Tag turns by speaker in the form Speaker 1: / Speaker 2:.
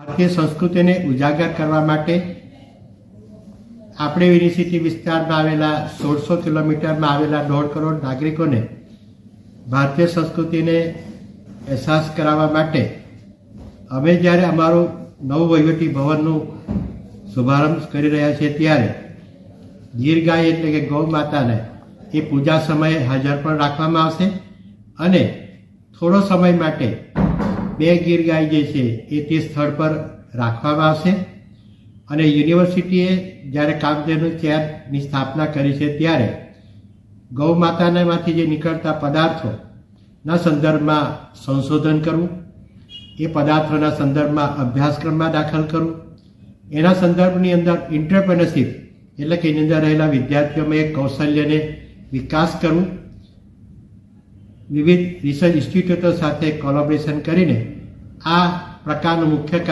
Speaker 1: ભારતીય સંસ્કૃતિને ઉજાગર કરવા માટે આપણે યુનિવર્સિટી વિસ્તારમાં આવેલા સોળસો કિલોમીટરમાં આવેલા દોઢ કરોડ નાગરિકોને ભારતીય સંસ્કૃતિને અહેસાસ કરાવવા માટે અમે જ્યારે અમારું નવું વહીવટી ભવનનું શુભારંભ કરી રહ્યા છીએ ત્યારે ગીર ગાય એટલે કે ગૌ માતાને એ પૂજા સમયે હાજર પણ રાખવામાં આવશે અને થોડો સમય માટે બે ગીર ગાય જે છે, એ તે સ્થળ પર રાખવામાં આવશે. અને યુનિવર્સિટીએ જ્યારે કામધેનુ ચેરની સ્થાપના કરી છે ત્યારે ગૌ માતાનામાંથી જે નીકળતા પદાર્થોના સંદર્ભમાં સંશોધન કરવું, એ પદાર્થોના સંદર્ભમાં અભ્યાસક્રમમાં દાખલ કરવું, એના સંદર્ભની અંદર ઇન્ટરપ્રેનરશીપ એટલે કે એની અંદર રહેલા વિદ્યાર્થીઓમાં એક કૌશલ્યને વિકાસ કરવું વિવિધ રિસર્ચ ઇન્સ્ટિટ્યૂટો સાથે કોલોબરેશન કરીને આ પ્રકારનું મુખ્ય કાર્ય